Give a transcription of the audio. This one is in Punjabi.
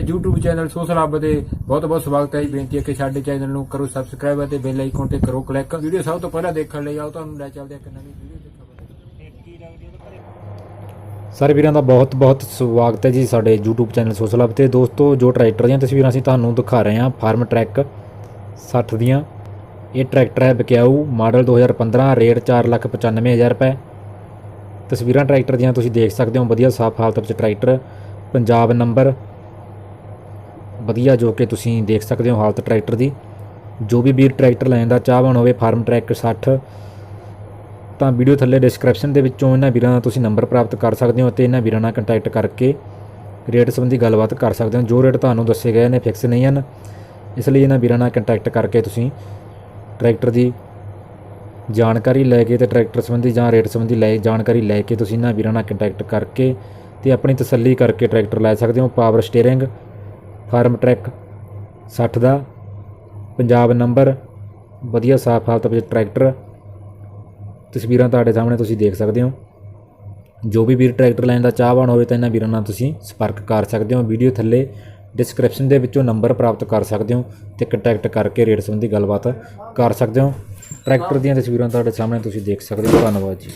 YouTube ਚੈਨਲ ਸੋਸ਼ਲ ਹੱਬ ਤੇ ਬਹੁਤ ਬਹੁਤ ਸਵਾਗਤ ਹੈ ਜੀ। ਬੇਨਤੀ ਹੈ ਕਿ ਸਾਡੇ ਚੈਨਲ ਨੂੰ ਕਰੋ ਸਬਸਕ੍ਰਾਈਬ ਅਤੇ ਬੈਲ ਆਈਕਨ ਤੇ ਕਰੋ ਕਲਿੱਕ ਵੀਡੀਓ ਸਭ ਤੋਂ ਪਹਿਲਾਂ ਦੇਖਣ ਲਈ ਆਓ, ਤੁਹਾਨੂੰ ਲੈ ਚੱਲਦੇ ਹਾਂ ਇੱਕ ਨਵੀਂ ਵੀਡੀਓ ਦੀ ਖਬਰ ਸਾਰੇ ਵੀਰਾਂ ਦਾ ਬਹੁਤ ਬਹੁਤ ਸਵਾਗਤ ਹੈ ਜੀ ਸਾਡੇ YouTube ਚੈਨਲ ਸੋਸ਼ਲ ਹੱਬ ਤੇ। ਦੋਸਤੋ, ਜੋ ਟਰੈਕਟਰ ਦੀਆਂ ਤਸਵੀਰਾਂ ਅਸੀਂ ਤੁਹਾਨੂੰ ਦਿਖਾ ਰਹੇ ਹਾਂ ਫਾਰਮ ਟਰੈਕ 60 ਦੀਆਂ। ਇਹ ਟਰੈਕਟਰ ਹੈ ਬਕਿਆਊ ਮਾਡਲ 2015 ਰੇਟ 495000 ਰੁਪਏ। ਤਸਵੀਰਾਂ ਟਰੈਕਟਰ ਦੀਆਂ ਤੁਸੀਂ ਦੇਖ ਸਕਦੇ ਹੋ, ਵਧੀਆ ਸਾਫ਼ ਹਾਲਤ ਵਿੱਚ ਟਰੈਕਟਰ ਪੰਜਾਬ ਨੰਬਰ ਵਧੀਆ ਜੋ ਕਿ ਤੁਸੀਂ ਦੇਖ ਸਕਦੇ ਹੋ ਹਾਲਤ ਟਰੈਕਟਰ ਦੀ। ਜੋ ਵੀ ਵੀਰ ਟਰੈਕਟਰ ਲੈਣ ਦਾ ਚਾਹਵਾਨ ਹੋਵੇ, ਫਾਰਮ ਟਰੈਕ 60 ਤਾਂ ਵੀਡੀਓ ਥੱਲੇ ਡਿਸਕ੍ਰਿਪਸ਼ਨ ਦੇ ਵਿੱਚੋਂ ਇਹਨਾਂ ਵੀਰਾਂ ਦਾ ਤੁਸੀਂ ਨੰਬਰ ਪ੍ਰਾਪਤ ਕਰ ਸਕਦੇ ਹੋ ਅਤੇ ਇਹਨਾਂ ਵੀਰਾਂ ਨਾਲ ਕੰਟੈਕਟ ਕਰਕੇ ਰੇਟ ਸੰਬੰਧੀ ਗੱਲਬਾਤ ਕਰ ਸਕਦੇ ਹੋ। ਜੋ ਰੇਟ ਤੁਹਾਨੂੰ ਦੱਸੇ ਗਏ ਨੇ ਫਿਕਸ ਨਹੀਂ ਹਨ, ਇਸ ਲਈ ਇਹਨਾਂ ਵੀਰਾਂ ਨਾਲ ਕੰਟੈਕਟ ਕਰਕੇ ਤੁਸੀਂ ਟਰੈਕਟਰ ਦੀ ਜਾਣਕਾਰੀ ਲੈ ਕੇ ਤੇ ਟਰੈਕਟਰ ਸੰਬੰਧੀ ਜਾਂ ਰੇਟ ਸੰਬੰਧੀ ਲੈ, ਜਾਣਕਾਰੀ ਲੈ ਕੇ ਤੁਸੀਂ ਇਹਨਾਂ ਵੀਰਾਂ ਨਾਲ ਕੰਟੈਕਟ ਕਰਕੇ ਤੇ ਆਪਣੀ ਤਸੱਲੀ ਕਰਕੇ ਟਰੈਕਟਰ ਲੈ ਸਕਦੇ ਹੋ। ਪਾਵਰ ਸਟੀਅਰਿੰਗ ਫਾਰਮ ਟਰੈਕ 60 ਦਾ, ਪੰਜਾਬ ਨੰਬਰ, ਵਧੀਆ ਸਾਫ਼ ਹਾਲਤ ਵਿੱਚ ਟਰੈਕਟਰ। ਤਸਵੀਰਾਂ ਤੁਹਾਡੇ ਸਾਹਮਣੇ ਤੁਸੀਂ ਦੇਖ ਸਕਦੇ ਹੋ। ਜੋ ਵੀ ਵੀਰ ਟਰੈਕਟਰ ਲੈਣ ਦਾ ਚਾਹਵਾਨ ਹੋਵੇ ਤਾਂ ਇਹਨਾਂ ਵੀਰਾਂ ਨਾਲ ਤੁਸੀਂ ਸੰਪਰਕ ਕਰ ਸਕਦੇ ਹੋ। ਵੀਡੀਓ ਥੱਲੇ ਡਿਸਕ੍ਰਿਪਸ਼ਨ ਦੇ ਵਿੱਚੋਂ ਨੰਬਰ ਪ੍ਰਾਪਤ ਕਰ ਸਕਦੇ ਹੋ ਤੇ ਕੰਟੈਕਟ ਕਰਕੇ ਰੇਟ ਸੰਬੰਧੀ ਗੱਲਬਾਤ ਕਰ ਸਕਦੇ ਹੋ। ਟਰੈਕਟਰ ਦੀਆਂ ਤਸਵੀਰਾਂ ਤੁਹਾਡੇ ਸਾਹਮਣੇ ਤੁਸੀਂ ਦੇਖ ਸਕਦੇ ਹੋ। ਧੰਨਵਾਦ ਜੀ।